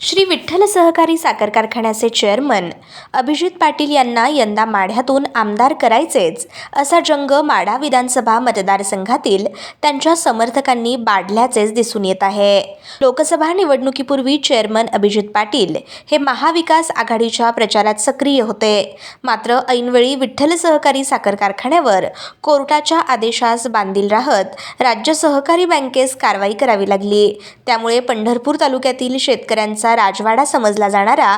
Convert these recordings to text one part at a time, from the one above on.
श्री विठ्ठल सहकारी साखर कारखान्याचे चेअरमन अभिजित पाटील यांना यंदा माढ्यातून आमदार करायचेच असा जंग माढा विधानसभा मतदारसंघातील त्यांच्या समर्थकांनी बाढल्याचेच दिसून येत आहे. लोकसभा निवडणुकीपूर्वी चेअरमन अभिजित पाटील हे महाविकास आघाडीच्या प्रचारात सक्रिय होते. मात्र ऐनवेळी विठ्ठल सहकारी साखर कारखान्यावर कोर्टाच्या आदेशास बांधील राहत राज्य सहकारी बँकेस कारवाई करावी लागली. त्यामुळे पंढरपूर तालुक्यातील शेतकऱ्यांचा राजवाडा समजला जाणारा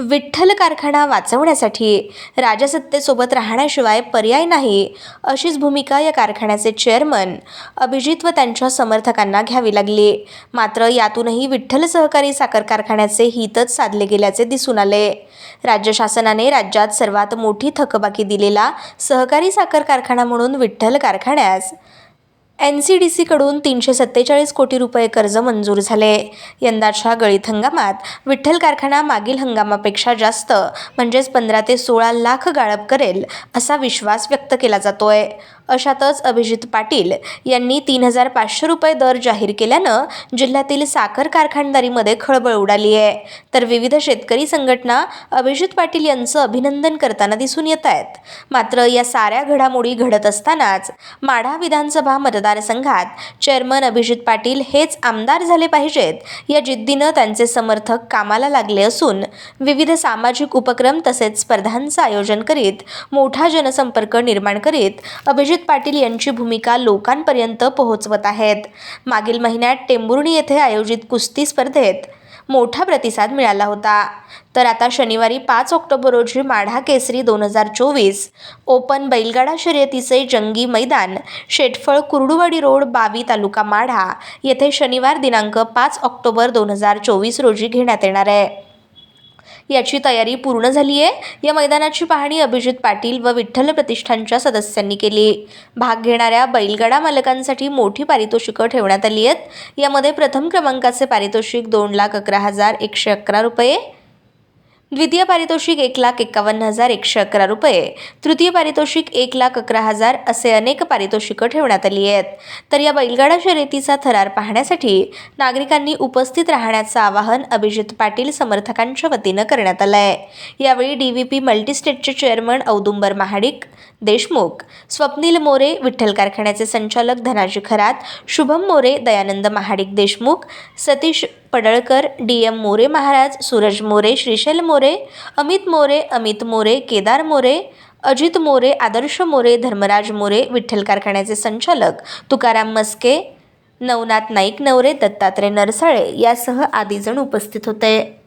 विठ्ठल कारखाना वाचवण्यासाठी राजसत्तेसोबत राहण्याशिवाय पर्याय नाही अशीच भूमिका या कारखान्याचे चेअरमन अभिजित व त्यांच्या समर्थकांना घ्यावी लागली. मात्र यातूनही विठ्ठल सहकारी साखर कारखान्याचे हितच साधले गेल्याचे दिसून आले. राज्य शासनाने राज्यात सर्वात मोठी थकबाकी दिलेला सहकारी साखर कारखाना म्हणून विठ्ठल कारखान्यास एन सी डी सीकडून तीनशे सत्तेचाळीस कोटी रुपये कर्ज मंजूर झाले. यंदाच्या गळीत हंगामात विठ्ठल कारखाना मागील हंगामापेक्षा जास्त म्हणजेच पंधरा ते सोळा लाख गाळप करेल असा विश्वास व्यक्त केला जातोय. अशातच अभिजित पाटील यांनी तीन हजार पाचशे रुपये दर जाहीर केल्यानं जिल्ह्यातील साखर कारखानदारीमध्ये खळबळ उडाली आहे. तर विविध शेतकरी संघटना अभिजित पाटील यांचं अभिनंदन करताना दिसून येत आहेत. मात्र या साऱ्या घडामोडी घडत असतानाच माढा विधानसभा मतदार मतदारसंघात चेअरमन अभिजित पाटील हेच आमदार झाले पाहिजेत. या जिद्दीनं त्यांचे समर्थक कामाला लागले असून विविध सामाजिक उपक्रम तसेच स्पर्धांचं आयोजन करीत मोठा जनसंपर्क निर्माण करीत अभिजित पाटील यांची भूमिका लोकांपर्यंत पोहोचवत आहेत. मागील महिन्यात टेंभुर्णी येथे आयोजित कुस्ती स्पर्धेत मोठा प्रतिसाद मिळाला होता. तर आता शनिवारी पाच ऑक्टोबर रोजी माढा केसरी दोन हजार चोवीस ओपन बैलगाडा शर्यतीचे जंगी मैदान शेटफळ कुर्डुवाडी रोड बावी तालुका माढा येथे शनिवार दिनांक पाच ऑक्टोबर दोन हजार चोवीस रोजी घेण्यात येणार आहे. याची तयारी पूर्ण झाली आहे या मैदानाची पाहणी अभिजित पाटील व विठ्ठल प्रतिष्ठानच्या सदस्यांनी केली. भाग घेणाऱ्या बैलगाडा मालकांसाठी मोठी पारितोषिकं ठेवण्यात आली आहेत. यामध्ये प्रथम क्रमांकाचे पारितोषिक दोन लाख अकरा हजार एकशे अकरा रुपये द्वितीय पारितोषिक एक लाख एकावन्न हजार एकशे अकरा रुपये. तृतीय पारितोषिक एक लाख अकरा हजार असे अनेक पारितोषिकं ठेवण्यात आली आहेत. तर या बैलगाडा शर्यतीचा थरार पाहण्यासाठी नागरिकांनी उपस्थित राहण्याचं आवाहन अभिजित पाटील समर्थकांच्या वतीनं करण्यात आलं आहे. यावेळी डी व्ही पी मल्टीस्टेटचे चेअरमन औदुंबर महाडिक देशमुख स्वप्नील मोरे विठ्ठल कारखान्याचे संचालक धनाजी खरात शुभम मोरे दयानंद महाडिक देशमुख सतीश पडळकर डी एम मोरे महाराज सूरज मोरे श्रीशैल मोरे अमित मोरे अमित मोरे केदार मोरे अजित मोरे आदर्श मोरे धर्मराज मोरे विठ्ठल कारखान्याचे संचालक तुकाराम मस्के नवनाथ नाईक नवरे दत्तात्रय नरसाळे यासह आदीजण उपस्थित होते.